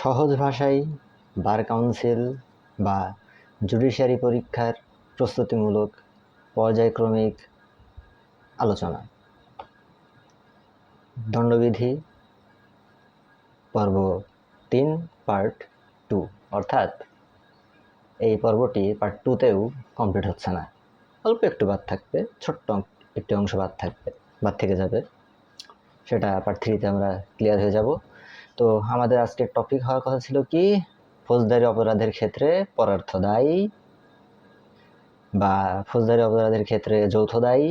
সহজ ভাষায় bar council বা জুডিশিয়ারি পরীক্ষার প্রস্তুতিমূলক পর্যায়ক্রমিক আলোচনা। দণ্ডবিধি, পর্ব তিন, পার্ট টু। অর্থাৎ এই পর্বটি পার্ট টুতেও কমপ্লিট হচ্ছে না। অল্প একটু বাদ থাকবে, ছোট্ট একটি অংশ বাদ থাকবে, বাদ থেকে যাবে। সেটা পার্ট থ্রিতে আমরা ক্লিয়ার হয়ে যাব। তো আমাদের আজকের টপিক হওয়ার কথা ছিল কি? ফৌজদারি অপরাধের ক্ষেত্রে পরার্থ দায়ী বা ফৌজদারি অপরাধের ক্ষেত্রে যৌথ দায়ী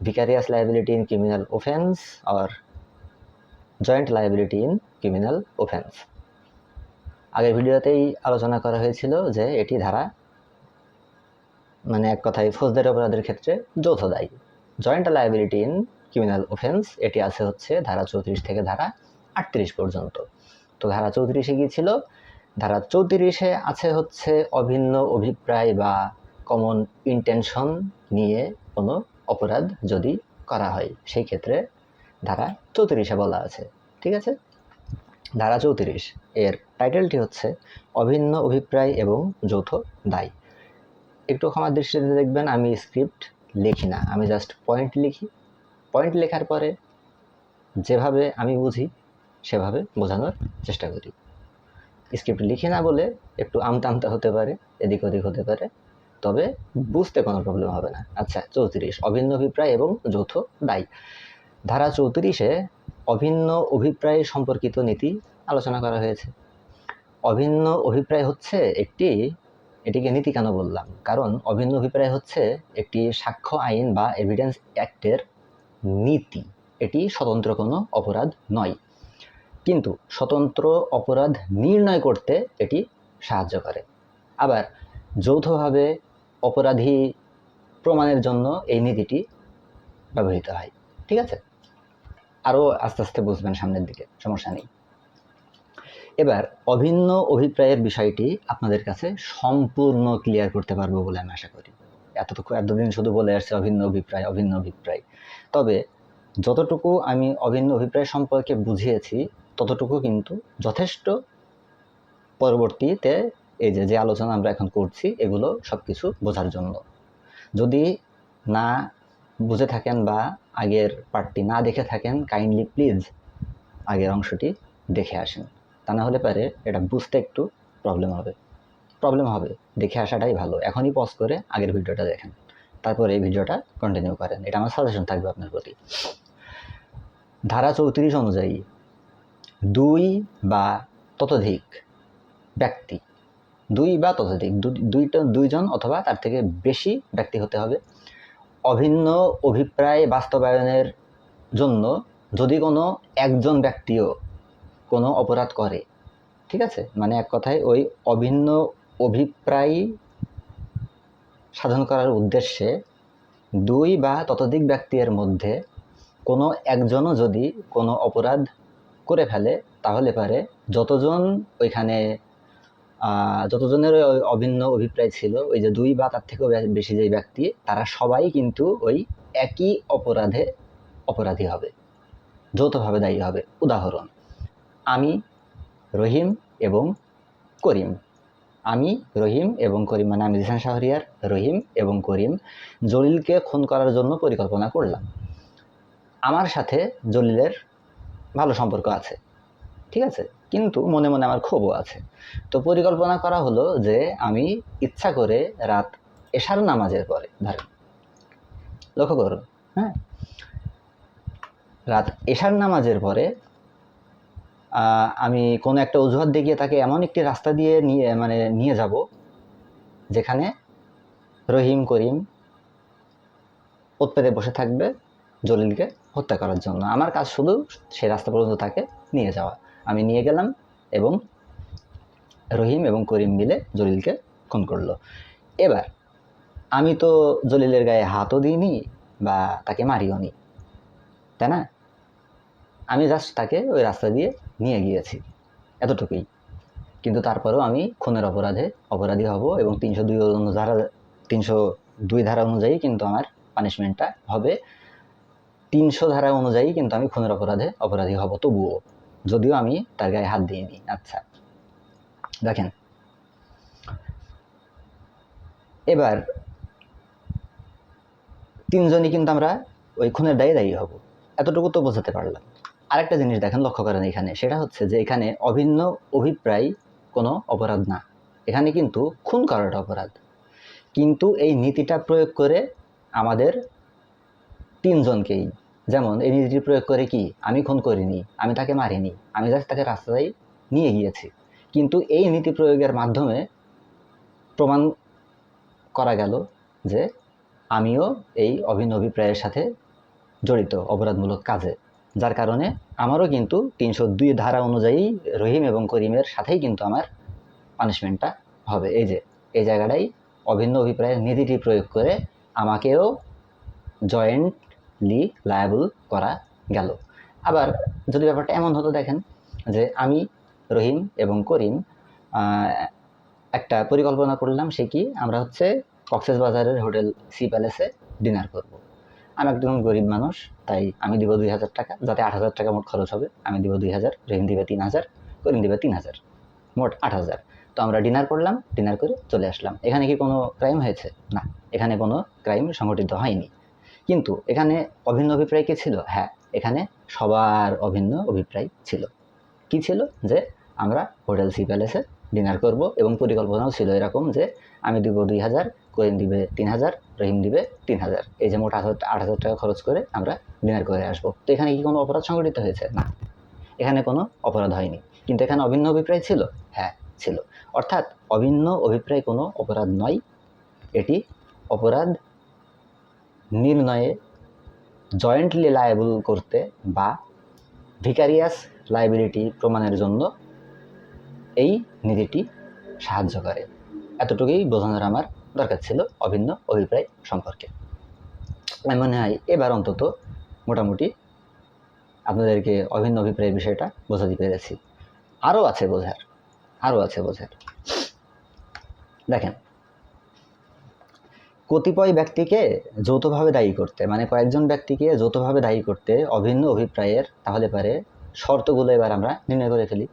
vicarious liability in criminal offence or joint liability in criminal offence আগের ভিডিওতেই আলোচনা করা হয়েছিল যে এটি ধারা মানে এক কথায় ফৌজদারি অপরাধের ক্ষেত্রে যৌথ দায়ী। Joint liability in criminal offence এটি আছে হচ্ছে ধারা চৌত্রিশ থেকে ধারা আটত্রিশ পর্যন্ত। তো ধারা চৌত্রিশে কি ছিল? ধারা চৌত্রিশে আছে হচ্ছে অভিন্ন অভিপ্রায় বা কমন ইন্টেনশন নিয়ে কোনো অপরাধ যদি করা হয়, সেই ক্ষেত্রে ধারা চৌত্রিশে বলা আছে। ঠিক আছে? ধারা চৌত্রিশ, এর টাইটেলটি হচ্ছে অভিন্ন অভিপ্রায় এবং যৌথ দায়। একটু ক্ষমার দৃষ্টিতে দেখবেন, আমি স্ক্রিপ্ট লিখি না, আমি জাস্ট পয়েন্ট লিখি। পয়েন্ট লেখার পরে যেভাবে আমি বুঝি সেভাবে বোঝানোর চেষ্টা করি। স্ক্রিপ্ট লিখি না বলে একটু আমতা আমতা হতে পারে এদিক ওদিক হতে পারে তবে বুঝতে কোনো প্রবলেম হবে না। আচ্ছা চৌত্রিশ অভিন্ন অভিপ্রায় এবং যৌথ দায়ী। ধারা চৌত্রিশে অভিন্ন অভিপ্রায় সম্পর্কিত নীতি আলোচনা করা হয়েছে। অভিন্ন অভিপ্রায় হচ্ছে একটি এটিকে নীতি কেন বললাম? কারণ অভিন্ন অভিপ্রায় হচ্ছে একটি সাক্ষ্য আইন বা এভিডেন্স অ্যাক্টের নীতি। এটি স্বতন্ত্র কোনো অপরাধ নয়। কিন্তু স্বতন্ত্র অপরাধ নির্ণয় করতে এটি সাহায্য করে। আবার যৌথভাবে অপরাধী প্রমাণের জন্য এই নীতিটি ব্যবহৃত হয়, ঠিক আছে? আরও আস্তে আস্তে বুঝবেন সামনের দিকে, সমস্যা নেই। এবার অভিন্ন অভিপ্রায়ের বিষয়টি আপনাদের কাছে সম্পূর্ণ ক্লিয়ার করতে পারব বলে আমি আশা করি। এতটুকু, এতদিন শুধু বলে আসছে অভিন্ন অভিপ্রায় অভিন্ন অভিপ্রায়। তবে যতটুকু আমি অভিন্ন অভিপ্রায় সম্পর্কে বুঝিয়েছি ততটুকু কিন্তু যথেষ্ট পরবর্তীতে এই যে যে আলোচনা আমরা এখন করছি, এগুলো সব কিছু বোঝার জন্য। যদি না বুঝে থাকেন বা আগের পার্টটি না দেখে থাকেন কাইন্ডলি প্লিজ আগের অংশটি দেখে আসেন। তা না হলে পারে এটা বুঝতে একটু প্রবলেম হবে। প্রবলেম হবে, দেখে আসাটাই ভালো। এখনই পজ করে আগের ভিডিওটা দেখেন। তারপরে এই ভিডিওটা কন্টিনিউ করেন। এটা আমার সাজেশন থাকবে আপনার প্রতি। ধারা চৌত্রিশ অনুযায়ী দুই বা ততোধিক ব্যক্তি। দুই বা ততোধিক দুইটা, দুইজন অথবা তার থেকে বেশি ব্যক্তি হতে হবে। অভিন্ন অভিপ্রায় বাস্তবায়নের জন্য যদি কোনো একজন ব্যক্তিও কোনো অপরাধ করে, ঠিক আছে? মানে এক কথায় ওই অভিন্ন অভিপ্রায় সাধন করার উদ্দেশ্যে দুই বা ততোধিক ব্যক্তির মধ্যে কোনো একজনও যদি কোনো অপরাধ করে ফেলে, তাহলে পারে যতজন ওইখানে যতজনের ওই অভিন্ন অভিপ্রায় ছিল, ওই যে দুই বা তার থেকেও বেশি যে ব্যক্তি, তারা সবাই কিন্তু ওই একই অপরাধে অপরাধী হবে। যৌথভাবে দায়ী হবে। উদাহরণ, আমি রহিম এবং করিম। আমি রহিম এবং করিম মানে আমি জিসান শাহরিয়ার, রহিম এবং করিম জলিলকে খুন করার জন্য পরিকল্পনা করলাম। আমার সাথে জলিলের ভালো সম্পর্ক আছে, ঠিক আছে? কিন্তু মনে মনে আমার ক্ষোভও আছে। তো পরিকল্পনা করা হলো যে আমি ইচ্ছা করে রাত এশার নামাজের পরে, ধরেন, লক্ষ্য করুন হ্যাঁ? রাত এশার নামাজের পরে আমি কোনো একটা অজুহাত দেখিয়ে তাকে এমন একটি রাস্তা দিয়ে নিয়ে মানে নিয়ে যাব, যেখানে রহিম করিম উৎপেদে বসে থাকবে জলিলকে হত্যা করার জন্য। আমার কাজ শুধু সেই রাস্তা পর্যন্ত তাকে নিয়ে যাওয়া। আমি নিয়ে গেলাম এবং রহিম এবং করিম মিলে জলিলকে খুন করল। এবার আমি তো জলিলের গায়ে হাতও দিইনি বা তাকে মারিও নি, তাই না? আমি জাস্ট তাকে ওই রাস্তা দিয়ে নিয়ে গিয়েছি, এতটুকুই। কিন্তু তারপরেও আমি খুনের অপরাধে অপরাধী হব এবং তিনশো দুই ধারা তিনশো দুই ধারা অনুযায়ী কিন্তু আমার পানিশমেন্টটা হবে। তিনশো ধারা অনুযায়ী কিন্তু আমি খুনের অপরাধে অপরাধী হব, তবুও যদিও আমি তার গায়ে হাত দিইনি। আচ্ছা দেখেন। এবার তিনজনই কিন্তু আমরা ওই খুনের দায়ে দায়ী হব। এতটুকু তো বোঝাতে পারলাম। আরেকটা জিনিস দেখেন লক্ষ্য করেন এখানে, সেটা হচ্ছে যে এখানে অভিন্ন অভিপ্রায় কোনো অপরাধ না। এখানে কিন্তু খুন করাটা অপরাধ। কিন্তু এই নীতিটা প্রয়োগ করে আমাদের তিনজনকেই যেমন এই নীতিটি প্রয়োগ করে কি? আমি খুন করিনি, আমি তাকে মারিনি, আমি জাস্ট তাকে রাস্তায় নিয়ে গিয়েছি। কিন্তু এই নীতি প্রয়োগের মাধ্যমে প্রমাণ করা গেল যে আমিও এই অভিন্ন অভিপ্রায়ের সাথে জড়িত অপরাধমূলক কাজে। যার কারণে আমারও কিন্তু তিনশো দুই ধারা অনুযায়ী রহিম এবং করিমের সাথেই কিন্তু আমার পানিশমেন্টটা হবে। এই যে, এই জায়গাটাই অভিন্ন অভিপ্রায়ের নীতিটি প্রয়োগ করে আমাকেও জয়েন্টলি লায়াবল করা গেল। আবার যদি ব্যাপারটা এমন হতো দেখেন যে আমি, রহিম এবং করিম একটা পরিকল্পনা করলাম সে কি, আমরা হচ্ছে কক্সেস বাজারের হোটেল সি প্যালেসে ডিনার করব। আমি একদম গরিব মানুষ, তাই আমি দিব দুই হাজার টাকা, যাতে আট হাজার টাকা মোট খরচ হবে, আমি দিব দুই হাজার, রহিম দিবে তিন হাজার, করিম দিবে তিন হাজার, মোট আট হাজার। তো আমরা ডিনার করলাম, ডিনার করে চলে আসলাম। এখানে কি কোনো ক্রাইম হয়েছে? না, এখানে কোনো ক্রাইম সংঘটিত হয়নি। কিন্তু এখানে অভিন্ন অভিপ্রায় কি ছিল? হ্যাঁ এখানে সবার অভিন্ন অভিপ্রায় ছিল। কি ছিল? যে আমরা হোটেল, সি প্যালেসে ডিনার করব এবং পরিকল্পনাও ছিল এরকম যে আমি দিব দুই হাজার, করিম দিবে তিন হাজার, রহিম দিবে তিন হাজার। এই যে মোট আট হাজার আট হাজার টাকা খরচ করে আমরা ডিনার করে আসব। তো এখানে কি কোনো অপরাধ সংঘটিত হয়েছে? না, এখানে কোনো অপরাধ হয়নি। কিন্তু এখানে অভিন্ন অভিপ্রায় ছিল? হ্যাঁ ছিল। অর্থাৎ অভিন্ন অভিপ্রায় কোনো অপরাধ নয়। এটি অপরাধ নির্ণয়ে জয়েন্টলি লায়াবল করতে বা ভিকারিয়াস লাইবিলিটি প্রমাণের জন্য এই নীতিটি সাহায্য করে। এতটুকুই বোঝানোর আমার দরকার ছিল অভিন্ন অভিপ্রায় সম্পর্কে। আমার মনে হয় এবার অন্তত মোটামুটি আপনাদেরকে অভিন্ন অভিপ্রায়ের বিষয়টা বোঝাতে পেরেছি। আরও আছে বোঝার, আরও আছে বোঝার। দেখেন কতিপয় ব্যক্তিকে যৌথভাবে দায়ী করতে মানে কয়েকজন ব্যক্তিকে যৌথভাবে দায়ী করতে অভিন্ন অভিপ্রায়ের তাহলে পারে শর্তগুলো এবার আমরা নির্ণয় করে ফেলি।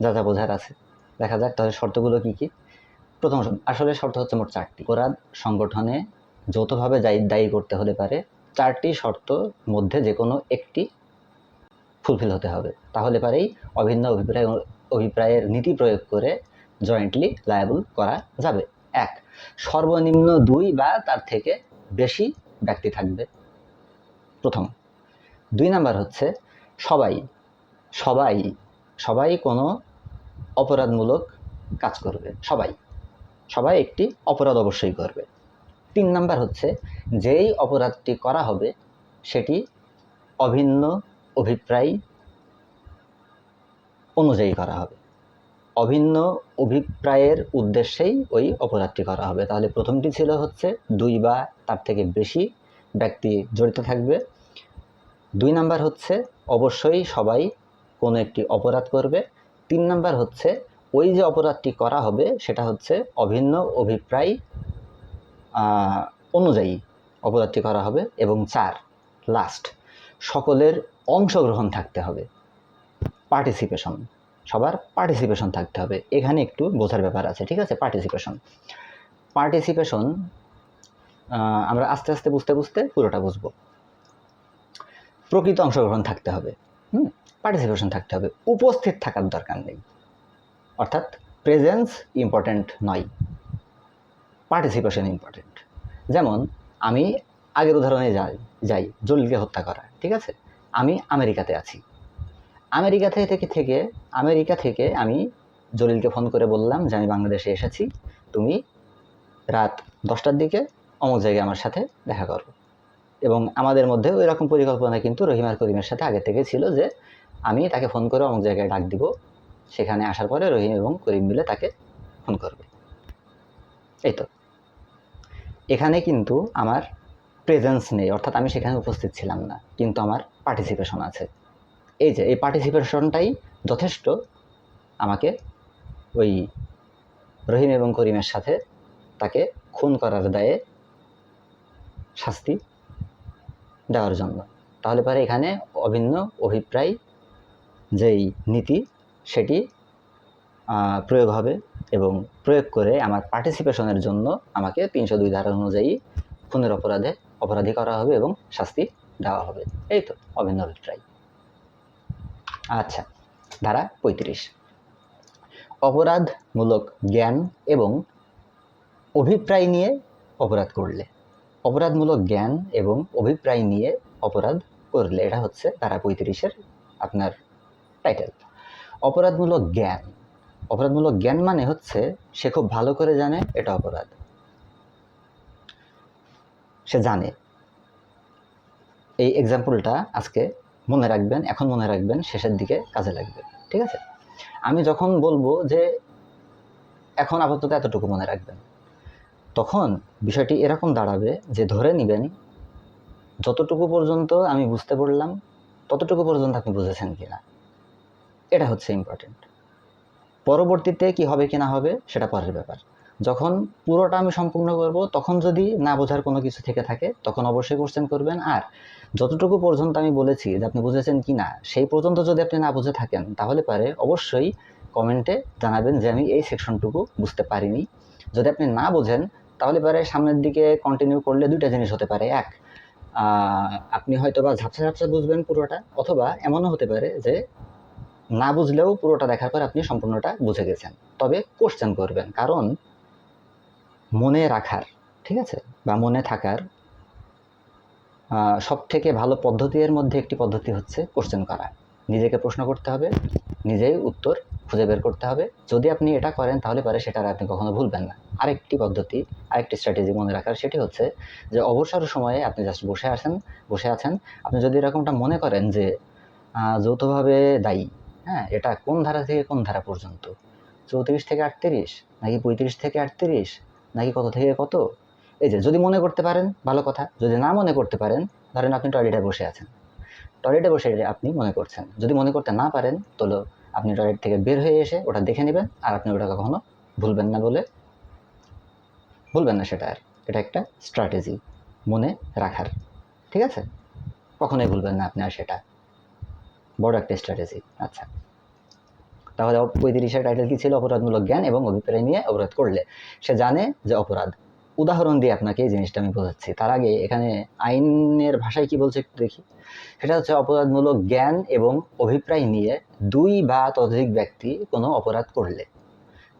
যা যা বোঝার আছে। দেখা যাক তাহলে শর্তগুলো কি কি? প্রথম আসলে শর্ত হচ্ছে মোট চারটি। অপরাধ সংগঠনে যৌথভাবে দায়ী করতে হলে পারে চারটি শর্ত মধ্যে যে কোনো একটি ফুলফিল হতে হবে। তাহলে পারেই অভিন্ন অভিপ্রায়, অভিপ্রায়ের নীতি প্রয়োগ করে জয়েন্টলি লায়াবল করা যাবে। এক সর্বনিম্ন দুই বা তার থেকে বেশি ব্যক্তি থাকবে। প্রথম। দুই নাম্বার হচ্ছে সবাই সবাই সবাই কোনো অপরাধমূলক কাজ করবে। সবাই সবাই একটি অপরাধ অবশ্যই করবে। তিন নাম্বার হচ্ছে যেই অপরাধটি করা হবে সেটি অভিন্ন অভিপ্রায় অনুযায়ী করা হবে। অভিন্ন অভিপ্রায়ের উদ্দেশ্যেই ওই অপরাধটি করা হবে। তাহলে প্রথমটি ছিল হচ্ছে দুই বা তার থেকে বেশি ব্যক্তি জড়িত থাকবে। দুই নাম্বার হচ্ছে অবশ্যই সবাই কোনো একটি অপরাধ করবে। তিন নাম্বার হচ্ছে ওই যে অপরাধটি করা হবে সেটা হচ্ছে অভিন্ন অভিপ্রায় অনুযায়ী অপরাধটি করা হবে এবং চার লাস্ট সকলের অংশগ্রহণ থাকতে হবে। পার্টিসিপেশন সবার পার্টিসিপেশন থাকতে হবে। এখানে একটু বোঝার ব্যাপার আছে, ঠিক আছে? পার্টিসিপেশন পার্টিসিপেশন আমরা আস্তে আস্তে বুঝতে বুঝতে পুরোটা বুঝব। প্রকৃত অংশগ্রহণ থাকতে হবে, হুম? পার্টিসিপেশন থাকতে হবে। উপস্থিত থাকার দরকার নেই। অর্থাৎ প্রেজেন্স ইম্পর্ট্যান্ট নয়। পার্টিসিপেশন ইম্পর্ট্যান্ট যেমন, আমি আগের উদাহরণে যাই যাই, জলিলকে হত্যা করা, ঠিক আছে? আমি আমেরিকাতে আছি। আমেরিকা থেকে থেকে আমেরিকা থেকে আমি জলিলকে ফোন করে বললাম যে আমি বাংলাদেশে এসেছি, তুমি রাত দশটার দিকে অমুক জায়গায় আমার সাথে দেখা করো। এবং আমাদের মধ্যে ওই রকম পরিকল্পনা কিন্তু রহিম আর করিমের সাথে আগে থেকে ছিল যে আমি তাকে ফোন করে অমুক জায়গায় ডাক দিব, সেখানে আসার পরে রহিম এবং করিম মিলে তাকে ফোন করবে। এই তো। এখানে কিন্তু আমার প্রেজেন্স নেই, অর্থাৎ আমি সেখানে উপস্থিত ছিলাম না, কিন্তু আমার পার্টিসিপেশন আছে। এই যে, এই পার্টিসিপেশনটাই যথেষ্ট আমাকে ওই রহিম এবং করিমের সাথে তাকে খুন করার দায়ে শাস্তি দেওয়ার জন্য। তাহলে পরে এখানে অভিন্ন অভিপ্রায় যেই নীতি, সেটি প্রয়োগ হবে এবং প্রয়োগ করে আমার পার্টিসিপেশনের জন্য আমাকে তিনশো দুই ধারা অনুযায়ী খুনের অপরাধে অপরাধী করা হবে এবং শাস্তি দেওয়া হবে। এই তো, অভিন্ন অভিপ্রায়। আচ্ছা ধারা পঁয়ত্রিশ। অপরাধমূলক জ্ঞান এবং অভিপ্রায় নিয়ে অপরাধ করলে। অপরাধমূলক জ্ঞান এবং অভিপ্রায় নিয়ে অপরাধ করলে, এটা হচ্ছে ধারা পঁয়ত্রিশের আপনার টাইটেল অপরাধমূলক জ্ঞান। অপরাধমূলক জ্ঞান মানে হচ্ছে, সে খুব ভালো করে জানে, এটা অপরাধ। সে জানে। এই এক্সাম্পলটা আজকে মনে রাখবেন, এখন মনে রাখবেন, শেষের দিকে কাজে লাগবে, ঠিক আছে? আমি যখন বলব যে এখন আপাতত এতটুকু মনে রাখবেন, তখন বিষয়টি এরকম দাঁড়াবে যে ধরে নেবেন, যতটুকু পর্যন্ত আমি বুঝতে পারলাম, ততটুকু পর্যন্ত আপনি বুঝেছেন কিনা। এটা হচ্ছে ইম্পর্টেন্ট পরবর্তীতে কি হবে কি না হবে, সেটা পরের ব্যাপার। যখন পুরোটা আমি সম্পূর্ণ করব, তখন যদি না বোঝার কোনো কিছু থেকে থাকে, তখন অবশ্যই কোশ্চেন করবেন। আর যতটুকু পর্যন্ত আমি বলেছি যে আপনি বুঝেছেন কি না, সেই পর্যন্ত যদি আপনি না বুঝে থাকেন, তাহলে পারে অবশ্যই কমেন্টে জানাবেন যে আমি এই সেকশনটুকু বুঝতে পারিনি। যদি আপনি না বোঝেন, তাহলে পারে সামনের দিকে কন্টিনিউ করলে দুইটা জিনিস হতে পারে। এক আপনি হয়তো বা ঝাপসা ঝাপসা বুঝবেন পুরোটা, অথবা এমনও হতে পারে যে না বুঝলেও পুরোটা দেখার পর আপনি সম্পূর্ণটা বুঝে গেছেন। তবে কোশ্চেন করবেন, কারণ মনে রাখার, ঠিক আছে? বা মনে থাকার সব থেকে ভালো পদ্ধতির মধ্যে একটি পদ্ধতি হচ্ছে কোশ্চেন করা। নিজেকে প্রশ্ন করতে হবে, নিজেই উত্তর খুঁজে বের করতে হবে। যদি আপনি এটা করেন, তাহলে পারে সেটা আপনি কখনো ভুলবেন না। আরেকটি পদ্ধতি, আরেকটি স্ট্র্যাটেজি মনে রাখার, সেটি হচ্ছে যে অবসর সময়ে আপনি জাস্ট বসে আছেন বসে আছেন। আপনি যদি এরকমটা মনে করেন যে যৌথভাবে দায়ী হ্যাঁ এটা কোন ধারা থেকে কোন ধারা পর্যন্ত? চৌত্রিশ থেকে আটত্রিশ? নাকি পঁয়ত্রিশ থেকে আটত্রিশ? নাকি কত থেকে কত? এই যে, যদি মনে করতে পারেন, ভালো কথা। যদি না মনে করতে পারেন, ধরেন আপনি টয়লেটে বসে আছেন। টয়লেটে বসে আপনি মনে করছেন। যদি মনে করতে না পারেন, তাহলে আপনি টয়লেট থেকে বের হয়ে এসে ওটা দেখে নেবেন, আর আপনি ওটা কখনো ভুলবেন না বলে ভুলবেন না সেটা আর। এটা একটা স্ট্র্যাটেজি মনে রাখার। ঠিক আছে? কখনোই ভুলবেন না আপনি আর সেটা। বড় একটা স্ট্র্যাটেজি আচ্ছা। তাহলে পঁয়ত্রিশের টাইটেল কি ছিল? অপরাধমূলক জ্ঞান এবং অভিপ্রায় নিয়ে অপরাধ করলে। সে জানে যে অপরাধ। উদাহরণ দিয়ে আপনাকে এই জিনিসটা আমি বোঝাচ্ছি। তার আগে এখানে আইনের ভাষায় কি বলছে একটু দেখি। সেটা হচ্ছে অপরাধমূলক জ্ঞান এবং অভিপ্রায় নিয়ে দুই বা ততোধিক ব্যক্তি কোনো অপরাধ করলে।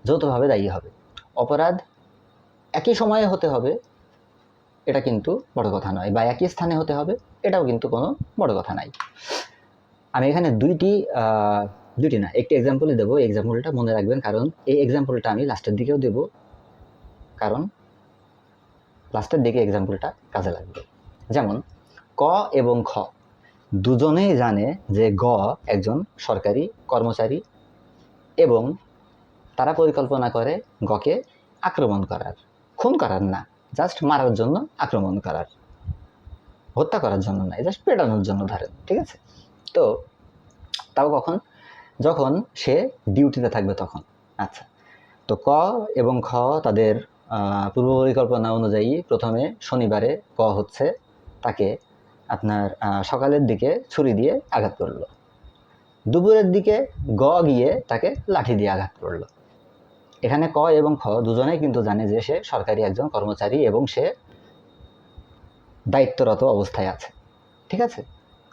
যৌথভাবে দায়ী হবে। অপরাধ একই সময়ে হতে হবে, এটা কিন্তু বড় কথা নয়, বা একই স্থানে হতে হবে, এটাও কিন্তু কোনো বড় কথা নাই। আমি এখানে দুইটি দুইটি না, একটি এক্সাম্পলই দেবো এক্সাম্পলটা মনে রাখবেন, কারণ এই এক্সাম্পলটা আমি লাস্টের দিকেও দেব, কারণ লাস্টের দিকে এক্সাম্পলটা কাজে লাগবে। যেমন, ক এবং খ, দুজনেই জানে যে গ একজন সরকারি কর্মচারী এবং তারা পরিকল্পনা করে গকে আক্রমণ করার, খুন করার না জাস্ট মারার জন্য আক্রমণ করার, হত্যা করার জন্য নয় জাস্ট পেটানোর জন্য ধরেন, ঠিক আছে? তো তাও কখন? যখন সে ডিউটিতে থাকবে তখন। আচ্ছা। তো ক এবং খ তাদের পূর্ব পরিকল্পনা অনুযায়ী প্রথমে শনিবারে ক হচ্ছে তাকে আপনার সকালের দিকে ছুরি দিয়ে আঘাত করল। দুপুরের দিকে গ গিয়ে তাকে লাঠি দিয়ে আঘাত করল। এখানে ক এবং খ দুজনেই কিন্তু জানে যে সে সরকারি একজন কর্মচারী এবং সে দায়িত্বরত অবস্থায় আছে। ঠিক আছে?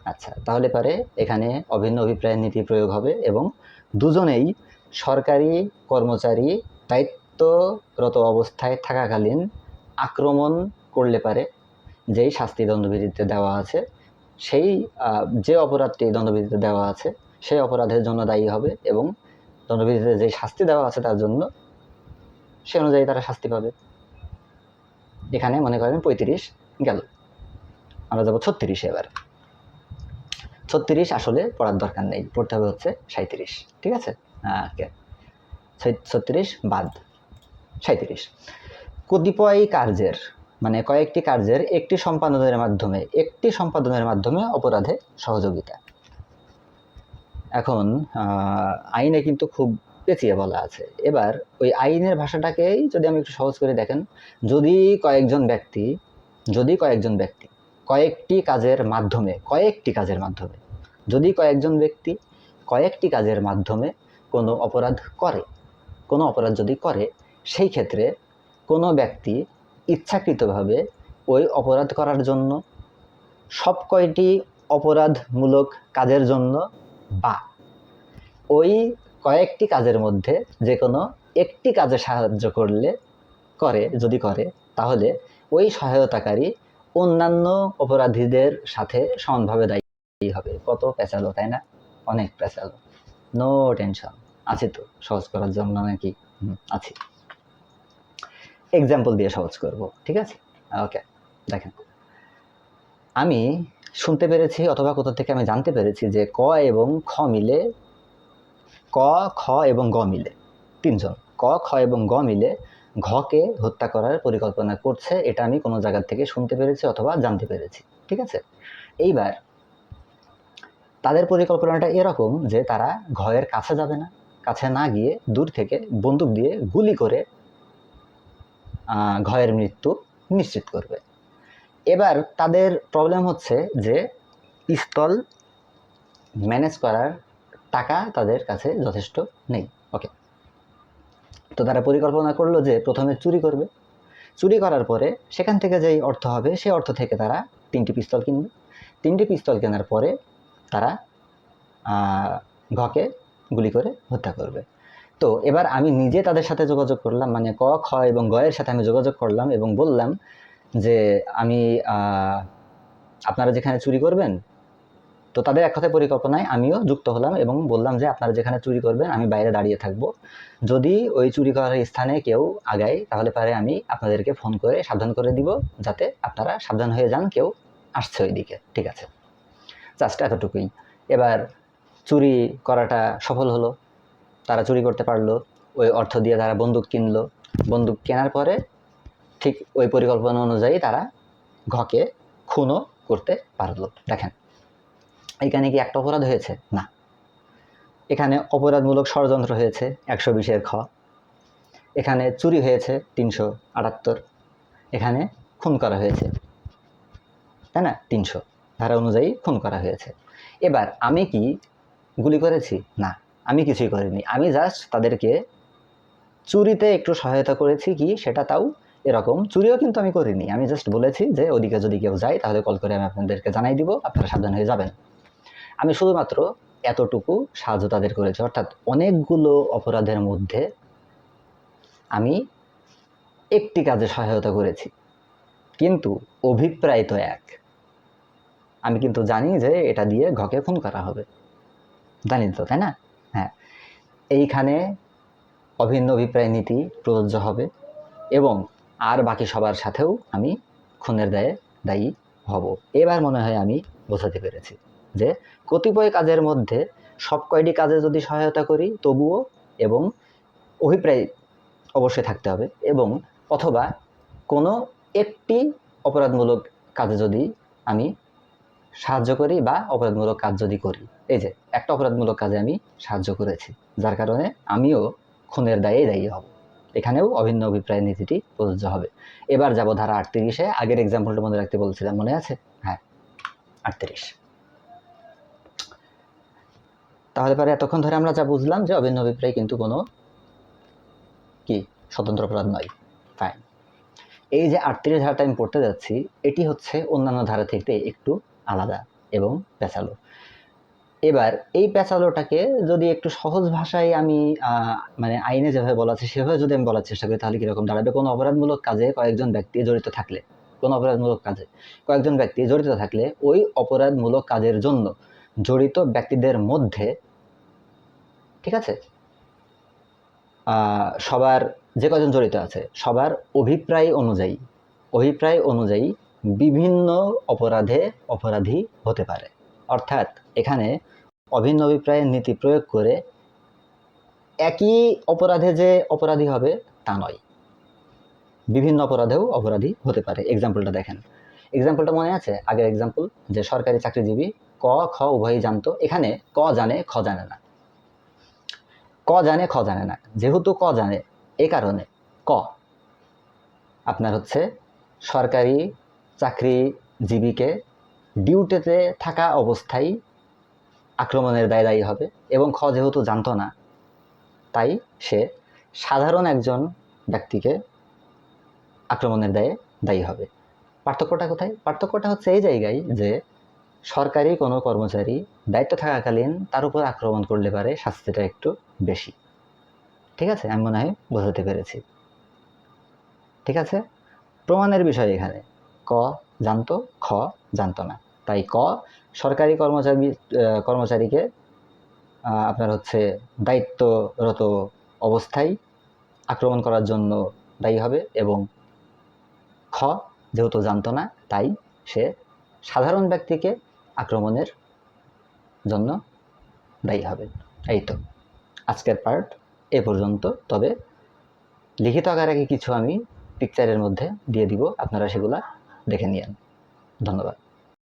আচ্ছা তাহলে পারে এখানে অভিন্ন অভিপ্রায়ের নীতি প্রয়োগ হবে এবং দুজনেই সরকারি কর্মচারী দায়িত্বরত অবস্থায় থাকাকালীন আক্রমণ করলে পারে। যেই শাস্তি দণ্ডবিধিতে দেওয়া আছে, সেই যে অপরাধটি দণ্ডবিধিতে দেওয়া আছে, সেই অপরাধের জন্য দায়ী হবে এবং দণ্ডবিধিতে যে শাস্তি দেওয়া আছে তার জন্য সে অনুযায়ী তারা শাস্তি পাবে। এখানে মনে করেন পঁয়ত্রিশ গেল। আমরা যাব ছত্রিশে এবার। ছত্রিশ আসলে পড়ার দরকার নেই, পড়তে হবে হচ্ছে সাঁত্রিশ ঠিক আছে? ওকে। ছত্রিশ বাদ সাঁত্রিশ কতিপয় কার্যের মানে কয়েকটি কার্যের একটি সম্পাদনের মাধ্যমে, একটি সম্পাদনের মাধ্যমে অপরাধে সহযোগিতা। এখন আইনে কিন্তু খুব পেঁচিয়ে বলা আছে। এবার, ওই আইনের ভাষাটাকেই যদি আমি একটু সহজ করে দেখেন, যদি কয়েকজন ব্যক্তি, যদি কয়েকজন ব্যক্তি কয়েকটি কাজের মাধ্যমে, কয়েকটি কাজের মাধ্যমে। যদি কয়েকজন ব্যক্তি কয়েকটি কাজের মাধ্যমে কোনো অপরাধ করে, কোনো অপরাধ যদি করে, সেই ক্ষেত্রে কোনো ব্যক্তি ইচ্ছাকৃতভাবে ওই অপরাধ করার জন্য, সব কয়টি অপরাধমূলক কাজের জন্য বা ওই কয়েকটি কাজের মধ্যে যে কোনো একটি কাজে সাহায্য করলে, করে, যদি করে, তাহলে ওই সহায়তাকারী অন্যান্য অপরাধীদের সাথে সমানভাবে দায়ী হবে। কত পেঁচালো, তাই না? অনেক পেঁচালো। নো টেনশন আছে তো, সহজ করার জন্য নাকি? আছি। এক্সাম্পল দিয়ে সহজ করব, ঠিক আছে? ওকে দেখেন। আমি শুনতে পেরেছি অথবা কোথা থেকে আমি জানতে পেরেছি যে ক এবং খ মিলে, ক, খ এবং গ মিলে, তিনজন। ক, খ এবং গ মিলে ঘকে হত্যা করার পরিকল্পনা করছে, এটা আমি কোনো জায়গা থেকে শুনতে পেরেছি অথবা জানতে পেরেছি, ঠিক আছে? এইবার তাদের পরিকল্পনাটা এরকম যে তারা ঘয়ের কাছে যাবে না, কাছে না গিয়ে দূর থেকে বন্দুক দিয়ে গুলি করে ঘয়ের মৃত্যু নিশ্চিত করবে। এবার তাদের প্রবলেম হচ্ছে যে পিস্তল ম্যানেজ করার টাকা তাদের কাছে যথেষ্ট নেই ওকে তো তারা পরিকল্পনা করল যে প্রথমে চুরি করবে। চুরি করার পরে সেখান থেকে যেই অর্থ হবে, সেই অর্থ থেকে তারা তিনটি পিস্তল কিনবে। তিনটি পিস্তল কেনার পরে তারা ঘকে গুলি করে হত্যা করবে। তো এবার আমি নিজে তাদের সাথে যোগাযোগ করলাম মানে ক, খ এবং গয়ের সাথে আমি যোগাযোগ করলাম এবং বললাম যে আমি আপনারা যেখানে চুরি করবেন তো তাদের এক কথায় পরিকল্পনায় আমিও যুক্ত হলাম এবং বললাম যে আপনারা যেখানে চুরি করবেন, আমি বাইরে দাঁড়িয়ে থাকব। যদি ওই চুরি করার স্থানে কেউ আগায়, তাহলে পারে আমি আপনাদেরকে ফোন করে সাবধান করে দিব, যাতে আপনারা সাবধান হয়ে যান, কেউ আসছে ওইদিকে। ঠিক আছে? জাস্ট এতটুকুই। এবার চুরি করাটা সফল হলো। তারা চুরি করতে পারল, ওই অর্থ দিয়ে তারা বন্দুক কিনলো। বন্দুক কেনার পরে ঠিক ওই পরিকল্পনা অনুযায়ী তারা ঘকে, খুনও করতে পারল। দেখেন এখানে কি একটা অপরাধ হয়েছে? না। এখানে অপরাধমূলক ষড়যন্ত্র হয়েছে একশো বিশের খ। এখানে চুরি হয়েছে তিনশো আটাত্তর। এখানে খুন করা হয়েছে, তাই না? তিনশো। ধারা অনুযায়ী খুন করা হয়েছে। এবার আমি কি গুলি করেছি? না, আমি কিছুই করিনি। আমি জাস্ট তাদেরকে চুরিতে একটু সহায়তা করেছি কি, সেটা তাও এরকম। চুরিও কিন্তু আমি করিনি। আমি জাস্ট বলেছি যে ওদিকে যদি কেউ যায়, তাহলে কল করে আমি আপনাদেরকে জানাই দিব। আপনারা সাবধান হয়ে যাবেন। আমি শুধুমাত্র এতটুকু সাহায্য তাদের করেছি। অর্থাৎ অনেকগুলো অপরাধের মধ্যে আমি একটি কাজে সহায়তা করেছি। কিন্তু অভিপ্রায় তো এক। আমি কিন্তু জানি যে এটা দিয়ে ঘকে খুন করা হবে। জানি তো, তাই না? হ্যাঁ। এইখানে অভিন্ন অভিপ্রায় নীতি প্রযোজ্য হবে এবং আর বাকি সবার সাথেও আমি খুনের দায়ে দায়ী হব। এবার মনে হয় আমি বোঝাতে পেরেছি। যে কতিপয় কাজের মধ্যে সব কয়টি কাজে যদি সহায়তা করি, তবুও এবং অভিপ্রায় অবশ্যই থাকতে হবে এবং অথবা কোনো একটি অপরাধমূলক কাজে যদি আমি সাহায্য করি বা অপরাধমূলক কাজ যদি করি। এই যে একটা অপরাধমূলক কাজে আমি সাহায্য করেছি, যার কারণে আমিও খুনের দায়ে দায়ী হব। এখানেও অভিন্ন অভিপ্রায় নীতিটি প্রযোজ্য হবে। এবার যাব ধারা আটত্রিশে, আগের এক্সাম্পলটা মনে রাখতে বলছিলাম, মনে আছে? হ্যাঁ আটত্রিশ। তাহলে পরে এতক্ষণ ধরে আমরা যা বুঝলাম যে অভিন্ন অভিপ্রায় কিন্তু কোনো কি স্বতন্ত্র অপরাধ নয়। ফাইন এই যে আটত্রিশ ধারাটা আমি পড়তে যাচ্ছি, এটি হচ্ছে অন্যান্য ধারা থেকে একটু আলাদা এবং পেঁচালো এবার এই পেঁচালোটাকে যদি একটু সহজ ভাষায় আমি মানে আইনে যেভাবে বলা আছে, সেভাবে যদি আমি বলার চেষ্টা করি, তাহলে কীরকম দাঁড়াবে? কোনো অপরাধমূলক কাজে কয়েকজন ব্যক্তি জড়িত থাকলে, কোনো অপরাধমূলক কাজে কয়েকজন ব্যক্তি জড়িত থাকলে, ওই অপরাধমূলক কাজের জন্য জড়িত ব্যক্তিদের মধ্যে ঠিক আছে? সবার যে কজন জড়িত আছে, সবার অভিপ্রায় অনুযায়ী অভিপ্রায় অনুযায়ী বিভিন্ন অপরাধে অপরাধী হতে পারে। অর্থাৎ এখানে অভিন্ন অভিপ্রায়ের নীতি প্রয়োগ করে একই অপরাধে যে অপরাধী হবে, তা নয়। বিভিন্ন অপরাধেও অপরাধী হতে পারে। এক্সাম্পলটা দেখেন। এক্সাম্পলটা মনে আছে? আগের এক্সাম্পল যে সরকারি চাকরিজীবী ক, খ, উভয়ই জানতো। এখানে ক জানে, খ জানে না। ক জানে, খ জানে না। যেহেতু ক জানে, এ কারণে ক। আপনার হচ্ছে সরকারি চাকরিজীবীকে ডিউটিতে থাকা অবস্থায় আক্রমণের দায় দায়ী হবে এবং খ যেহেতু জানতো না, তাই সে সাধারণ একজন ব্যক্তিকে আক্রমণের দায়ে দায়ী হবে। পার্থক্যটা কোথায়? পার্থক্যটা হচ্ছে এই জায়গায় যে সরকারি কোনো কর্মচারী দায়িত্ব থাকাকালীন তার উপর আক্রমণ করলে পারে শাস্তিটা একটু বেশি। ঠিক আছে? আমি মনে হয় বোঝাতে পেরেছি। ঠিক আছে? প্রমাণের বিষয় এখানে। ক জানতো, খ জানতো না। তাই ক, সরকারি কর্মচারী কর্মচারীকে আপনার হচ্ছে দায়িত্বরত অবস্থায় আক্রমণ করার জন্য দায়ী হবে এবং খ যেহেতু জানতো না, তাই সে সাধারণ ব্যক্তিকে আক্রমণের জন্য দায়ী হবে এই তো আজকের পার্ট এ পর্যন্ত। তবে লিখিত আকারে কিছু আমি পিকচারের মধ্যে দিয়ে দিব। আপনারা সেগুলা দেখে নিয়েন। ধন্যবাদ।